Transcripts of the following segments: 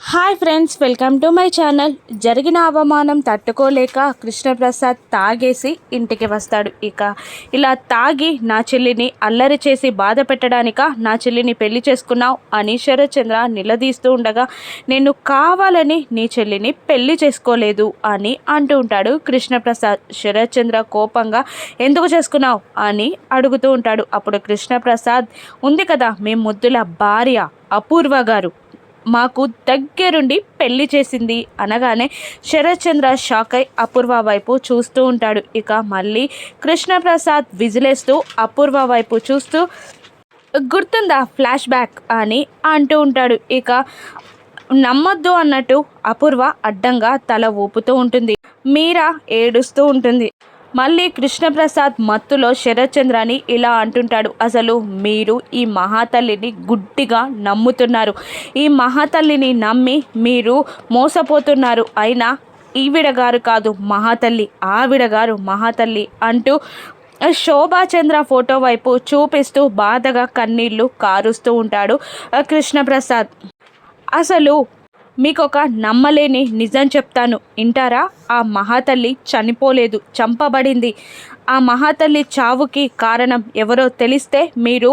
Hi friends welcome to my channel. జరిగిన అవమానం తట్టుకోలేక కృష్ణప్రసాద్ తాగేసి ఇంటికి వస్తాడు ఇక. ఇలా తాగి నా చెల్లిని అల్లరి చేసి బాధ పెట్టడానిక నా చెల్లిని పెళ్ళి చేసుకున్నావు అని శరత్చంద్ర నిలదీస్తూ ఉండగా నేను కావాలని నీ చెల్లిని పెళ్ళి చేసుకోలేదు అని అంటూ ఉంటాడు కృష్ణప్రసాద్. శరత్చంద్ర కోపంగా ఎందుకు చేసుకున్నావు? అని అడుగుతూ ఉంటాడు. అప్పుడు కృష్ణప్రసాద్ ఉంది కదా మీ ముద్దుల భార్య అపూర్వ గారు. మాకు దగ్గరుండి పెళ్ళి చేసింది అనగానే శరత్చంద్ర షాక్ అయి అపూర్వ వైపు చూస్తూ ఉంటాడు. ఇక మళ్ళీ కృష్ణప్రసాద్ విజిలేస్తూ అపూర్వ వైపు చూస్తూ గుర్తుందా ఫ్లాష్ బ్యాక్ అని అంటూ ఉంటాడు. ఇక నమ్మొద్దు అన్నట్టు అపూర్వ అడ్డంగా తల ఊపుతూ ఉంటుంది. మీరా ఏడుస్తూ ఉంటుంది. మళ్ళీ కృష్ణప్రసాద్ మత్తులో శరత్చంద్రని ఇలా అంటుంటాడు అసలు మీరు ఈ మహాతల్లిని గుడ్డిగా నమ్ముతున్నారు. ఈ మహాతల్లిని నమ్మి మీరు మోసపోతున్నారు. అయినా ఈవిడ గారు కాదు మహాతల్లి ఆవిడ గారు మహాతల్లి అంటూ శోభాచంద్ర ఫోటో వైపు చూపిస్తూ బాధగా కన్నీళ్ళు కారుస్తూ ఉంటాడు కృష్ణప్రసాద్. అసలు మీకు ఒక నమ్మలేని నిజం చెప్తాను. వింటారా? ఆ మహాతల్లి చనిపోలేదు చంపబడింది. ఆ మహాతల్లి చావుకి కారణం ఎవరో తెలిస్తే మీరు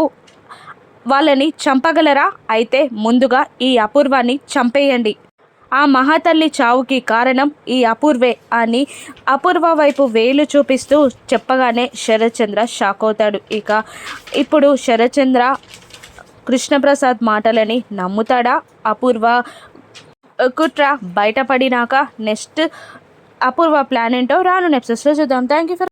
వాళ్ళని చంపగలరా? అయితే ముందుగా ఈ అపూర్వాన్ని చంపేయండి. ఆ మహాతల్లి చావుకి కారణం ఈ అపూర్వే అని అపూర్వ వైపు వేలు చూపిస్తూ చెప్పగానే శరత్చంద్ర షాక్ అవుతాడు. ఇక ఇప్పుడు శరత్చంద్ర కృష్ణప్రసాద్ మాటలని నమ్ముతాడా? అపూర్వ కుట్ర బయటపడినాక నెక్స్ట్ అపూర్వ ప్లాన్ ఏంటో రాను నెప్సెస్లో చూద్దాం. Thank you for